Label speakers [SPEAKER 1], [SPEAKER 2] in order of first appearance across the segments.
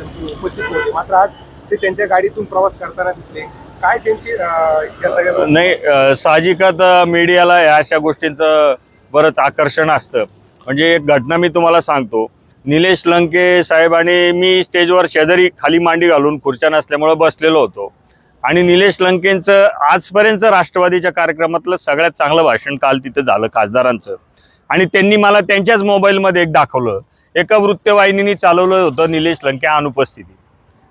[SPEAKER 1] उपस्थित होते मात्र आज ते त्यांच्या गाडीतून प्रवास करताना दिसले. काय त्यांची या सगळ्या
[SPEAKER 2] नाही अ, साहजिकच मीडियाला या अशा गोष्टींचं बरंच आकर्षण असतं. म्हणजे एक घटना मी तुम्हाला सांगतो. निलेश लंके साहेब आणि मी स्टेजवर शेजारी खाली मांडी घालून खुर्च्या नसल्यामुळं बसलेलो होतो. आणि निलेश लंकेंचं आजपर्यंत राष्ट्रवादीच्या कार्यक्रमातलं सगळ्यात चांगलं भाषण काल तिथं झालं खासदारांचं. आणि त्यांनी मला त्यांच्याच मोबाईलमध्ये एक दाखवलं. एका वृत्तवाहिनीने चालवलं होतं निलेश लंके अनुपस्थिती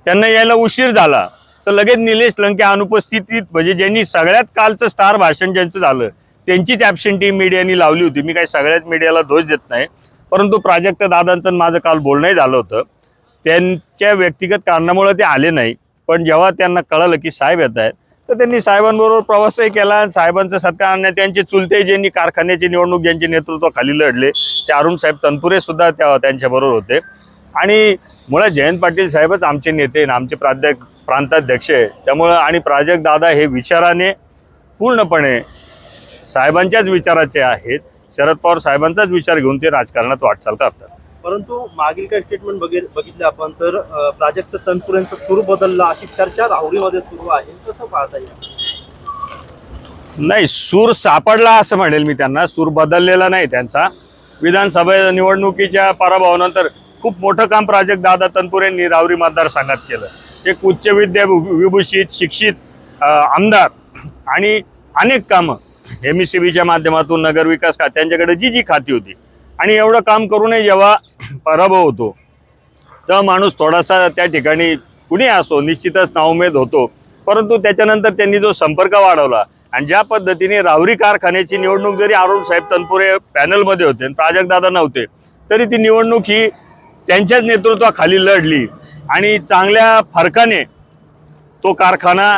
[SPEAKER 2] त्यांना यायला उशीर झाला तर लगेच निलेश लंके अनुपस्थितीत म्हणजे ज्यांनी सगळ्यात कालचं स्टार भाषण ज्यांचं झालं त्यांचीच ॲबसेंटी मीडियानी लावली होती. मी काही सगळ्याच मीडियाला दोष देत नाही परंतु प्राजक्त दादांचं माझं काल बोलणंही झालं होतं. त्यांच्या व्यक्तिगत कारणामुळे ते आले नाही पण जेव्हा त्यांना कळलं की साहेब येत आहेत तर त्यांनी साहेबांबरोबर प्रवासही केला. आणि साहेबांचा सत्कार त्यांचे चुलते ज्यांनी कारखान्याची निवडणूक ज्यांच्या नेतृत्वाखाली लढले ते अरुण साहेब तनपुरे सुद्धा त्या त्यांच्याबरोबर होते. आणि मुळात जयंत पाटील साहेबच आमचे नेते आणि आमचे प्राध्याक प्रांताध्यक्ष आहे. त्यामुळं आणि प्राजक्त दादा हे विचाराने पूर्णपणे साहेबांच्याच विचाराचे आहेत. शरद पवार साहेबांचाच विचार घेऊन ते राजकारणात वाटचाल करतात.
[SPEAKER 3] परंतु मागील काही स्टेटमेंट बघित बघितलं आपण तर प्राजक्त प्राजक्त यांचं सूर बदलला अशी चर्चा राहुरीमध्ये सुरू आहे. कसं पाहता येईल?
[SPEAKER 2] नाही सूर सापडला असं म्हणेल मी त्यांना. सूर बदललेला नाही त्यांचा. विधानसभा निवडणुकीच्या पराभवानंतर खूप मोठं काम प्राजक्त दादा तनपुरे यांनी रावरी मतदारसंघात केलं. एक उच्च विद्या विभूषित शिक्षित आमदार आणि अनेक कामं एम ई सी बीच्या माध्यमातून नगरविकास खात्यांच्याकडे जी जी खाती होती. आणि एवढं काम करूनही जेव्हा पराभव होतो. तेव्हा माणूस थोडासा त्या ठिकाणी कुणी असो निश्चितच नाउमेद होतो. परंतु त्याच्यानंतर त्यांनी जो संपर्क वाढवला आणि ज्या पद्धतीने रावरी कारखान्याची निवडणूक जरी अरुण साहेब तनपुरे पॅनलमध्ये होते आणि प्राजक्तदादा नव्हते तरी ती निवडणूक ही त्यांच्याच नेतृत्वाखाली लढली आणि चांगल्या फरकाने तो कारखाना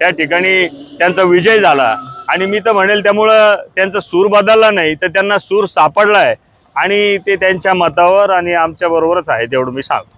[SPEAKER 2] त्या ठिकाणी त्यांचा विजय झाला. आणि मी तर म्हणेल त्यामुळं त्यांचा सूर बदलला नाही तर त्यांना सूर सापडला आहे. आणि ते त्यांच्या मतावर आणि आमच्याबरोबरच आहे तेवढं मी सांगतो.